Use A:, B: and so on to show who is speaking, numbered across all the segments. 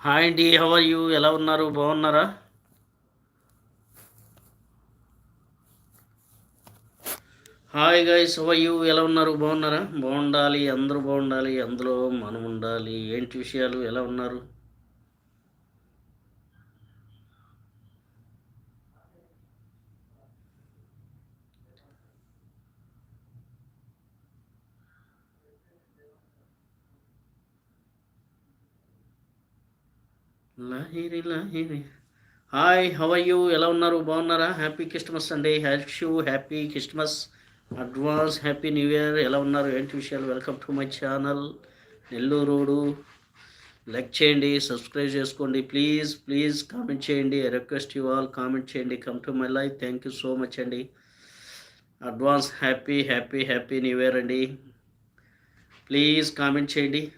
A: Hi అండి hour you ఎలా ఉన్నారు? బాగున్నారా? హాయ్ గైస్ హవర్ యూ ఎలా ఉన్నారు? బాగున్నారా? బాగుండాలి అందరూ బాగుండాలి అందులో మనం ఉండాలి. ఏంటి విషయాలు? ఎలా ఉన్నారు? Lahiri Lahiri. Hi how you? ఎలా ఉన్నారు? బాగున్నారా? హ్యాపీ క్రిస్మస్ అండి. Hash you. Happy Christmas. Advance happy new year. ఎలా ఉన్నారు? ఏంటి విషయాలు? Welcome to my channel. Nellore like చేయండి సబ్స్క్రైబ్ చేసుకోండి. ప్లీజ్ ప్లీజ్ కామెంట్ చేయండి. రిక్వెస్ట్ యూ ఆల్ కామెంట్ చేయండి. Come to my life. Thank you so much అండి. Advance happy happy happy new year అండి. ప్లీజ్ కామెంట్ చేయండి.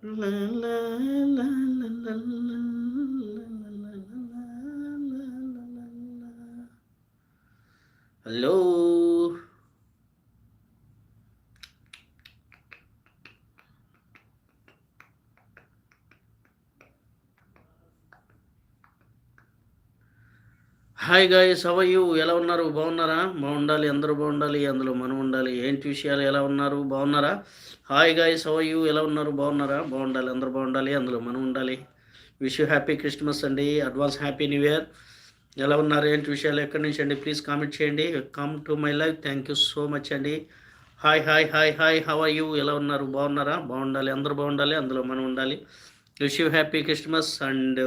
A: La, la, la, la, la, la, la, la, la, la. la la. Hello, hi guys you ఎలా ఉన్నారు? బాగున్నారా? బాగుండాలి అందరూ బాగుండాలి అందులో మనం ఉండాలి. ఏంటి విషయాలు? ఎలా ఉన్నారు? బాగున్నారా? హాయ్ గాయస్ యూ ఎలా ఉన్నారు? బాగున్నారా? బాగుండాలి అందరూ బాగుండాలి అందులో మనం ఉండాలి. విష్ యూ హ్యాపీ క్రిస్మస్ అండి. అడ్వాన్స్ హ్యాపీ న్యూ ఇయర్ ఎలా ఉన్నారు? ఏంటి విషయాలు? ఎక్కడి నుంచి అండి? ప్లీజ్ కామెంట్ చేయండి. Come to my life thank you so much అండి. Hi hi hi hi how you ఎలా ఉన్నారు? బాగున్నారా? బాగుండాలి అందరూ బాగుండాలి అందులో మనం ఉండాలి. Wish you happy Christmas and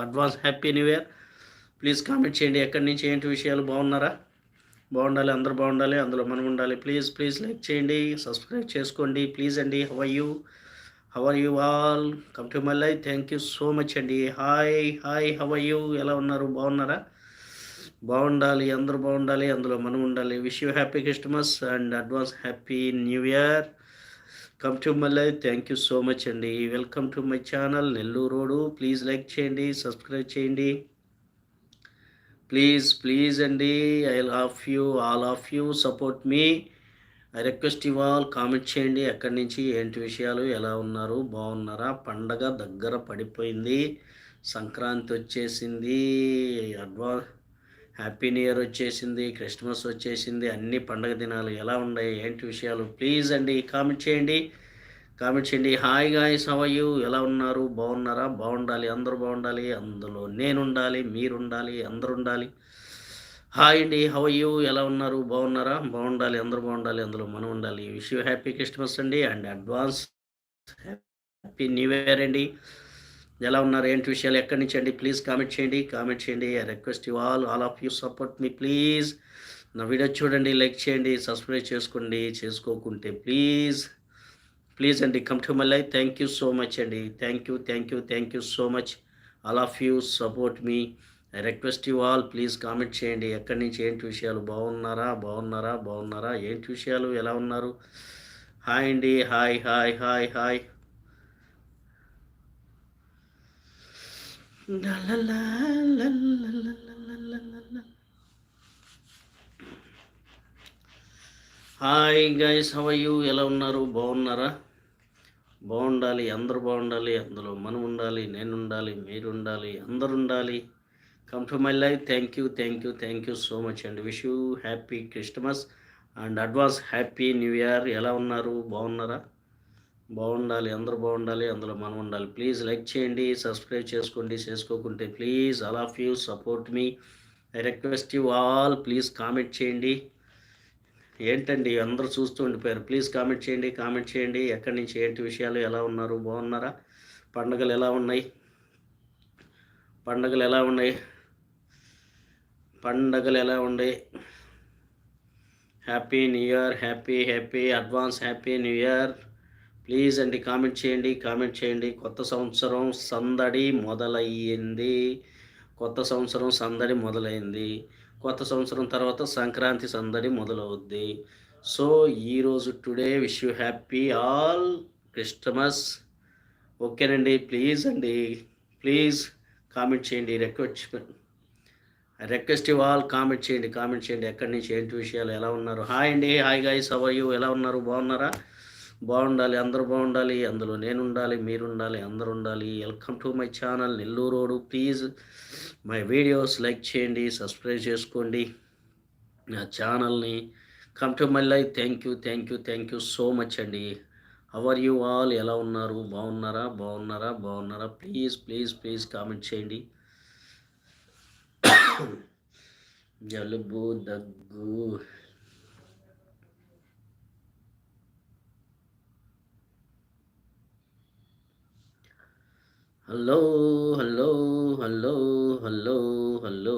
A: advance happy new year please comment చేయండి. ఎక్కడి నుంచి ఏంటి విషయాలు? బాగున్నారా? బాగుండాలి. అందరూ బాగుండాలి. అందులో మనం ఉండాలి. ప్లీజ్ ప్లీజ్ లైక్ చేయండి. సబ్స్క్రైబ్ చేసుకోండి. ప్లీజ్ అండి. How you how are you all come to my life thank you so much అండి. హాయ్ హాయ్ హవ్ యూ ఎలా ఉన్నారు? బాగున్నారా? బాగుండాలి. అందరూ బాగుండాలి. అందులో మనం ఉండాలి. Wish you happy Christmas and advance happy new year come to my life thank you so much అండి. Welcome to my channel Nellore road please like చేయండి. సబ్స్క్రైబ్ చేయండి. ప్లీజ్ ప్లీజ్ అండి. I love you all of you. Support me. I request you all comment చేయండి. ఎక్కడి నుంచి ఏంటి విషయాలు ఎలా ఉన్నారు బాగున్నారా? పండగ దగ్గర పడిపోయింది. సంక్రాంతి వచ్చేసింది. అడ్వాన్స్ హ్యాపీ న్యూ ఇయర్ వచ్చేసింది. క్రిస్మస్ వచ్చేసింది. అన్ని పండగ దినాలు ఎలా ఉన్నాయి? ఏంటి విషయాలు? ప్లీజ్ అండి కామెంట్ చేయండి. కామెంట్ చేయండి హాయ్ గాయస్ యూ ఎలా ఉన్నారు? బాగున్నారా? బాగుండాలి. అందరూ బాగుండాలి. అందులో నేను ఉండాలి మీరు ఉండాలి ఉండాలి హాయ్ అండి హవ్ ఎలా ఉన్నారు? బాగున్నారా? బాగుండాలి. అందరూ బాగుండాలి. అందులో మనం ఉండాలి. విష్ యూ హ్యాపీ క్రిస్మస్ అండి. And advance happy new year అండి. ఎలా ఉన్నారు? ఏంటి విషయాలు? ఎక్కడి నుంచి అండి? ప్లీజ్ కామెంట్ చేయండి. కామెంట్ చేయండి. I request you all all of you support me please నా వీడియో చూడండి లైక్ చేయండి సబ్స్క్రైబ్ చేసుకోండి. చేసుకోకుంటే ప్లీజ్ ప్లీజ్ అండి come to my life thank you so much అండి. Thank you thank you thank you so much all of you support me I request you all please comment చేయండి. ఎక్కడి నుంచి ఏంటి విషయాలు? బాగున్నారా? బాగున్నారా? బాగున్నారా? ఏంటి విషయాలు? ఎలా ఉన్నారు? హాయ్ అండి hi hi hi hi hi guys how you ఎలా ఉన్నారు? బాగున్నారా? బాగుండాలి అందరూ బాగుండాలి అందులో మనం ఉండాలి నేను ఉండాలి మీరు ఉండాలి అందరు ఉండాలి. Come to my life thank you thank you thank you so much అండి wish you happy Christmas and advance happy new year ఎలా ఉన్నారు? బాగున్నారా? బాగుండాలి అందరూ బాగుండాలి అందులో మనం ఉండాలి. ప్లీజ్ లైక్ చేయండి సబ్స్క్రైబ్ చేసుకోండి చేసుకోకుంటే please all of you support me I request you all please comment చేయండి. ఏంటండి అందరూ చూస్తూ ఉండిపోయారు. ప్లీజ్ కామెంట్ చేయండి కామెంట్ చేయండి. ఎక్కడి నుంచి ఏంటి విషయాలు ఎలా ఉన్నారు బాగున్నారా? పండుగలు ఎలా ఉన్నాయి? పండుగలు ఎలా ఉన్నాయి? పండుగలు ఎలా ఉన్నాయి? Happy new year happy happy advance happy new year. Please అండి కామెంట్ చేయండి కామెంట్ చేయండి. కొత్త సంవత్సరం సందడి మొదలయ్యింది. కొత్త సంవత్సరం సందడి మొదలైంది. కొత్త సంవత్సరం తర్వాత సంక్రాంతి సందడి మొదలవుద్ది. సో ఈరోజు today wish you happy all Christmas. ఓకేనండి ప్లీజ్ అండి ప్లీజ్ కామెంట్ చేయండి రిక్వెస్ట్ రిక్వెస్ట్ ఆల్ కామెంట్ చేయండి కామెంట్ చేయండి. ఎక్కడి నుంచి ఏంటి విషయాలు ఎలా ఉన్నారు? హాయ్ అండి హాయ్ గాయస్ యూ? ఎలా ఉన్నారు? బాగున్నారా? బాగుండాలి అందరూ బాగుండాలి అందులో నేను ఉండాలి మీరు ఉండాలి అందరు ఉండాలి welcome to my channel Nellore road please my videos like చేయండి సబ్స్క్రైబ్ చేసుకోండి. నా ఛానల్ని come to my life thank you thank you thank you so much అండి. అవర్ యూ ఆల్ ఎలా ఉన్నారు? బాగున్నారా? బాగున్నారా? బాగున్నారా? ప్లీజ్ ప్లీజ్ ప్లీజ్ కామెంట్ చేయండి. జలుబు దగ్గు hello hello hello hello hello.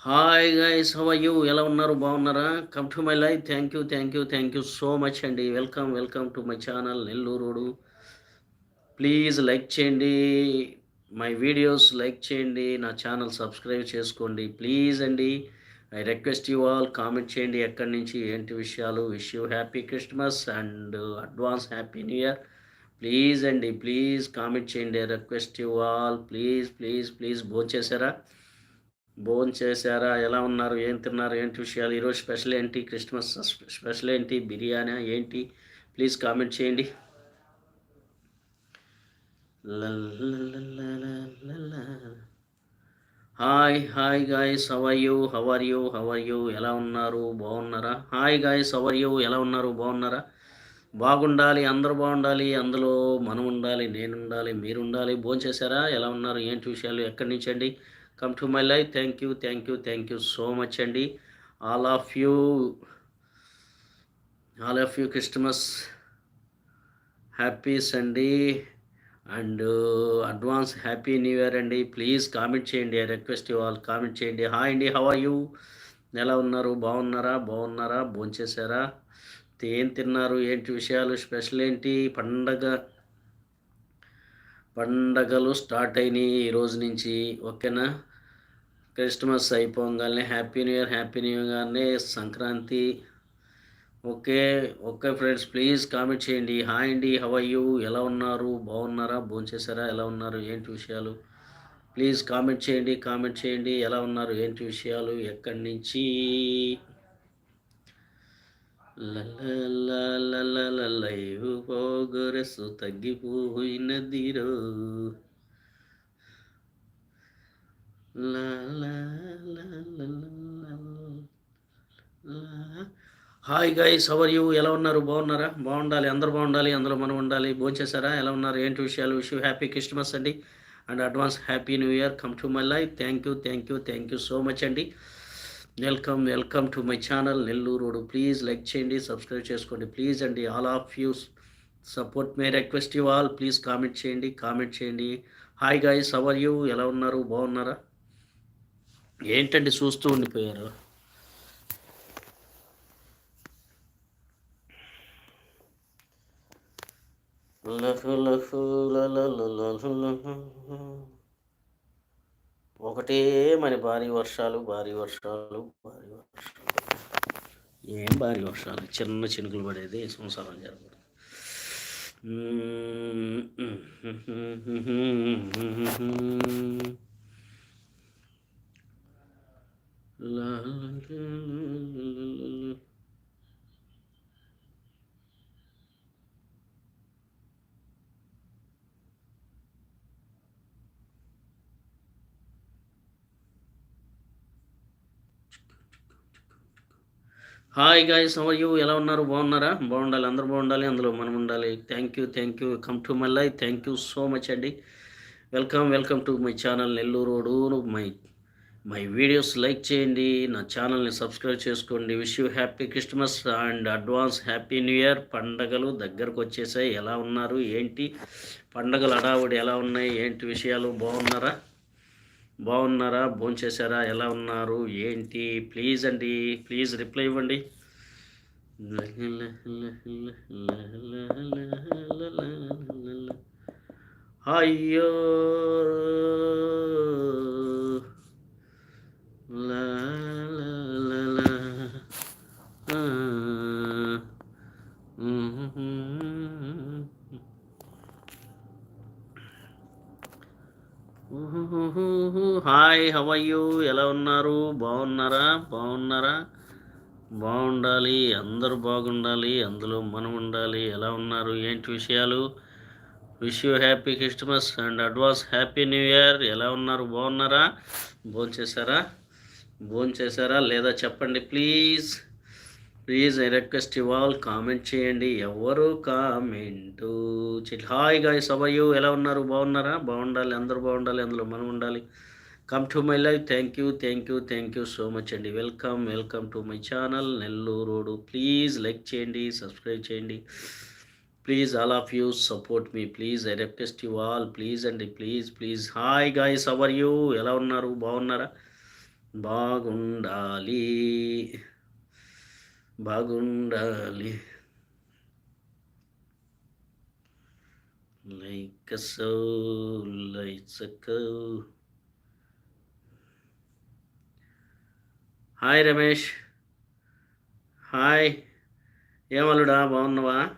A: Hi guys how are you ఎలా ఉన్నారు? బాగున్నారా? Come to my life thank you thank you thank you so much అండి. Welcome welcome to my channel నెల్లూరుడు please like చేయండి. My videos like చేయండి నా channel subscribe చేసుకోండి. Please అండి I request you all comment చేయండి ఎక్కడి నుంచి ఏంటి విషయాలు wish you happy Christmas and advance happy new year. Please అండి ప్లీజ్ కామెంట్ చేయండి request you all. Please please please భోంచేశారా భోజనం చేశారా? ఎలా ఉన్నారు? ఏం తిన్నారు? ఏంటి విషయాలు? ఈరోజు స్పెషల్ ఏంటి? క్రిస్మస్ స్పెషల్ ఏంటి? బిర్యానీ ఏంటి? ప్లీజ్ కామెంట్ చేయండి. Hi hi guys how are you how are you how are you ఎలా ఉన్నారు బాగున్నారా హాయ్ గాయస్ హవర్ యూ ఎలా ఉన్నారు బాగున్నారా బాగుండాలి అందరూ బాగుండాలి అందులో మనం ఉండాలి నేను ఉండాలి మీరు ఉండాలి భోంచేశారా ఎలా ఉన్నారు ఏంటి విషయాలు ఎక్కడి నుంచి అండి come to my life thank you thank you thank you so much అండి all of you all of you Christmas happies అండి and advance happy new year అండి. ప్లీజ్ కామెంట్ చేయండి. రిక్వెస్ట్ ఇవ్వాలి కామెంట్ చేయండి. హాయ్ అండి. హవ్ ఆర్ యూ ఎలా ఉన్నారు? బాగున్నారా? బాగున్నారా? భోంచేశారా? ఏం తిన్నారు? ఏంటి విషయాలు? స్పెషల్ ఏంటి? పండగ పండగలు స్టార్ట్ అయినాయి ఈ రోజు నుంచి. ఓకేనా? క్రిస్మస్ అయిపోగానే happy new year happy new year గానే Sankranti okay okay friends please comment చేయండి. హాయ్ అండి హవ్ ఎలా ఉన్నారు? బాగున్నారా? భోంచేశారా? ఎలా ఉన్నారు? ఏంటి విషయాలు? ప్లీజ్ కామెంట్ చేయండి కామెంట్ చేయండి. ఎలా ఉన్నారు? ఏంటి విషయాలు? ఎక్కడి నుంచి? లైవ్ పోగొరసు తగ్గిపోయినదిరో hi guys how are you ఎలా ఉన్నారు? బాగున్నారా? బాగుండాలి. అందరూ బాగుండాలి. అందరూ మనం ఉండాలి. భోంచేశారా? ఎలా ఉన్నారు? ఏంటి విషయాలు? విష్ హ్యాపీ క్రిస్మస్ అండి. And advance happy new year come to my life thank you thank you thank you so much అండి. Welcome welcome to my channel Nellore please like చేయండి సబ్స్క్రైబ్ చేసుకోండి. ప్లీజ్ అండి all of you support me request you all please comment చేయండి comment చేయండి. Hi guys how are you ఎలా ఉన్నారు? బాగున్నారా? ఏంటండి? చూస్తూ ఉండిపోయారు. ఒకటే మరి భారీ వర్షాలు భారీ వర్షాలు భారీ వర్షాలు. ఏం భారీ వర్షాలు? చిన్న చినుకులు పడేది సంసారం జరగదు. లా. Hi guys how are you ఎలా ఉన్నారు? బాగున్నారా? బాగుండాలి. అందరూ బాగుండాలి. అందులో మనం ఉండాలి. Thank you thank you come to my life thank you so much అండి welcome welcome to my channel Nellore road my my videos like చేయండి. నా ఛానల్ని సబ్స్క్రైబ్ చేసుకోండి. Wish you happy Christmas and advance happy new year పండగలు దగ్గరకు వచ్చేసాయి. ఎలా ఉన్నారు? ఏంటి? పండగలు అడావుడి ఎలా ఉన్నాయి? ఏంటి విషయాలు? బాగున్నారా? బాగున్నారా? భోంచేశారా? ఎలా ఉన్నారు? ఏంటి? ప్లీజ్ అండి ప్లీజ్ రిప్లై ఇవ్వండి. అయ్యో! హాయ్ హవయ్యూ ఎలా ఉన్నారు? బాగున్నారా? బాగున్నారా? బాగుండాలి. అందరూ బాగుండాలి. అందులో మనం ఉండాలి. ఎలా ఉన్నారు? ఏంటి విషయాలు? Wish you happy Christmas and advance happy new year ఎలా ఉన్నారు? బాగున్నారా? భోంచేశారా భోంచేశారా లేదా చెప్పండి please please I request you all comment చేయండి. ఎవరు కామెంటు హాయ్ గాయ్ సభయు ఎలా ఉన్నారు? బాగున్నారా? బాగుండాలి. అందరూ బాగుండాలి. అందులో మనం ఉండాలి. Come to my life thank you thank you thank you so much అండి. Welcome welcome to my channel Nellore please like చేయండి సబ్స్క్రైబ్ చేయండి. Please all of you support me please I request you all please అండి please please hi guys how are you ఎలా ఉన్నారు? బాగున్నారా? బాగుండాలి. బాగుండాలి. Like so like hi Ramesh. Hi. ఏమల్లుడా బాగున్నావా?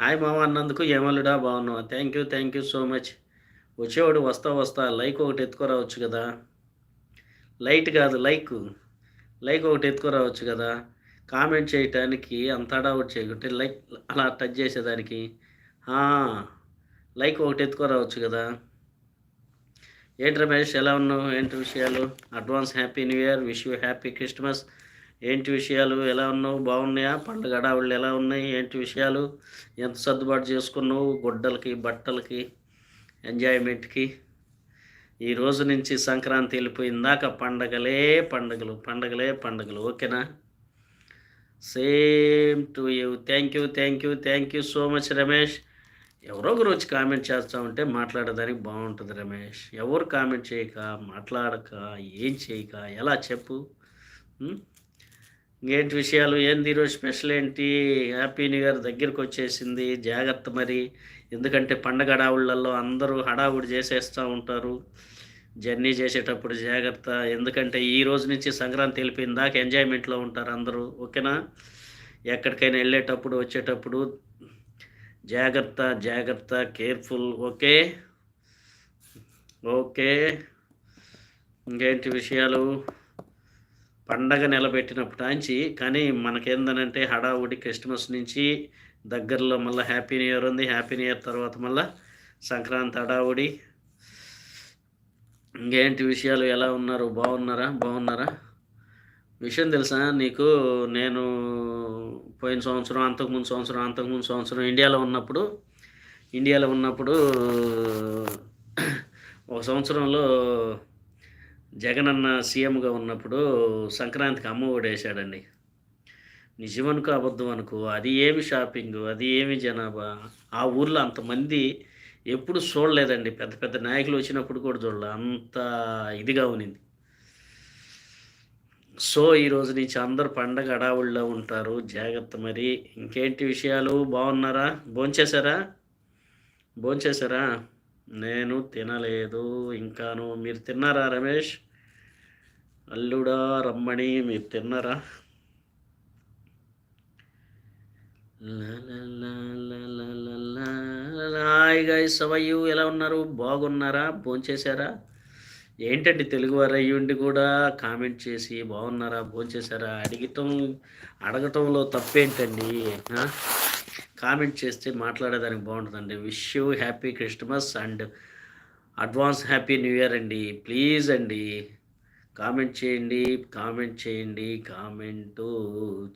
A: Hi మామ అన్నందుకు ఏమల్లుడా బాగున్నావా? Thank you thank you so much వచ్చేవాడు వస్తా వస్తా లైక్ ఒకటి ఎత్తుకోరావచ్చు కదా? లైట్ కాదు లైక్. లైక్ ఒకటి ఎత్తుకురావచ్చు కదా? కామెంట్ చేయటానికి అంత అడౌట్ చేయకుంటే లైక్ అలా టచ్ చేసేదానికి. లైక్ ఒకటి ఎత్తుకురావచ్చు కదా? ఏంటి రమేష్ ఎలా ఉన్నావు? ఏంటి విషయాలు? Advance happy new year wish you happy Christmas. ఏంటి విషయాలు? ఎలా ఉన్నావు? బాగున్నాయా? పండుగ అడావుళ్ళు ఎలా ఉన్నాయి? ఏంటి విషయాలు? ఎంత సర్దుబాటు చేసుకున్నావు? గుడ్డలకి బట్టలకి ఎంజాయ్మెంట్కి? ఈ రోజు నుంచి సంక్రాంతి వెళ్ళిపోయిందాక పండగలే పండగలు పండగలే పండగలు ఓకేనా? Same to you. Thank you thank you thank you so much Ramesh. ఎవరో ఒకరు కామెంట్ చేస్తూ ఉంటే మాట్లాడడానికి బాగుంటుంది రమేష్. ఎవరు కామెంట్ చేయక మాట్లాడక ఏం చేయక ఎలా చెప్పు? ఇంకేంటి విషయాలు? ఏంది ఈరోజు స్పెషల్ ఏంటి? హ్యాపీ న్యూ ఇయర్ దగ్గరికి వచ్చేసింది. జాగ్రత్త మరి. ఎందుకంటే పండగ హడావుళ్ళల్లో అందరూ హడావుడి చేసేస్తూ ఉంటారు. జర్నీ చేసేటప్పుడు జాగ్రత్త. ఎందుకంటే ఈ రోజు నుంచి సంక్రాంతి వెళ్ళిపోయిన దాకా ఎంజాయ్మెంట్లో ఉంటారు అందరూ. ఓకేనా? ఎక్కడికైనా వెళ్ళేటప్పుడు వచ్చేటప్పుడు జాగ్రత్త జాగ్రత్త కేర్ఫుల్ ఓకే? ఓకే. ఇంకేంటి విషయాలు? పండగ నిలబెట్టినప్పుడు నుంచి కానీ మనకేందనంటే హడావుడి క్రిస్మస్ నుంచి దగ్గరలో మళ్ళీ హ్యాపీ న్యూ ఇయర్ ఉంది. హ్యాపీ న్యూ ఇయర్ తర్వాత మళ్ళీ సంక్రాంతి హడావుడి. ఇంకేంటి విషయాలు? ఎలా ఉన్నారు? బాగున్నారా? బాగున్నారా? విషయం తెలుసా? నీకు నేను పోయిన సంవత్సరం అంతకుముందు సంవత్సరం అంతకుముందు సంవత్సరం ఇండియాలో ఉన్నప్పుడు ఇండియాలో ఉన్నప్పుడు ఒక సంవత్సరంలో జగన్ అన్న సీఎంగా ఉన్నప్పుడు సంక్రాంతికి అమ్మ ఓడేశాడండి నిజమనుకో అబద్ధం అనుకో అది ఏమి షాపింగ్ అది ఏమి జనాభా? ఆ ఊర్లో అంతమంది ఎప్పుడు చూడలేదండి. పెద్ద పెద్ద నాయకులు వచ్చినప్పుడు కూడా చూడలే. అంత ఇదిగా ఉనింది సో ఈరోజు నుంచి అందరు పండగ అడావుల్లో ఉంటారు. జాగ్రత్త మరి. ఇంకేంటి విషయాలు? బాగున్నారా భోంచేశారా? భోంచేశారా? నేను తినలేదు. ఇంకాను మీరు తిన్నారా రమేష్? అల్లుడా రమ్మణి మీరు తిన్నారా? హాయ్ గాయస్ సవయ్యు ఎలా ఉన్నారు? బాగున్నారా? భోంచేశారా? ఏంటండి తెలుగువారు అయ్యుండి కూడా కామెంట్ చేసి బాగున్నారా? భోంచేశారా? అడిగటం అడగటంలో తప్పేంటండి? కామెంట్ చేస్తే మాట్లాడేదానికి బాగుంటుందండి. Wish you happy Christmas and advance happy new year అండి. ప్లీజ్ అండి కామెంట్ చేయండి కామెంట్ చేయండి కామెంటు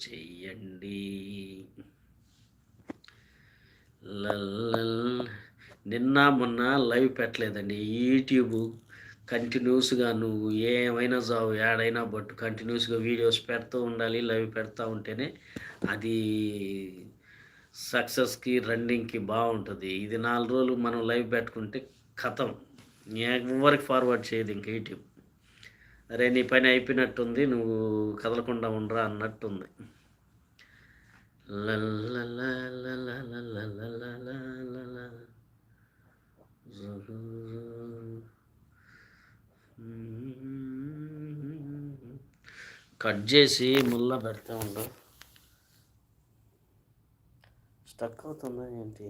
A: చెయ్యండి నిన్న మొన్న లైవ్ పెట్టలేదండి. యూట్యూబ్ కంటిన్యూస్గా నువ్వు ఏమైనా జావు ఏడైనా బట్ కంటిన్యూస్గా వీడియోస్ పెడుతూ ఉండాలి లైవ్ పెడతా ఉంటేనే అది సక్సెస్కి రన్నింగ్కి బాగుంటుంది. ఇది నాలుగు రోజులు మనం లైవ్ పెట్టుకుంటే కథం ఎవరికి ఫార్వర్డ్ చేయదు ఇంక యూట్యూబ్. అరే నీ పని అయిపోయినట్టుంది నువ్వు కదలకుండా ఉండరా అన్నట్టుంది. ల కట్ చేసి ముళ్ళ పెడతా ఉండవు స్టక్ అవుతుందా ఏంటి?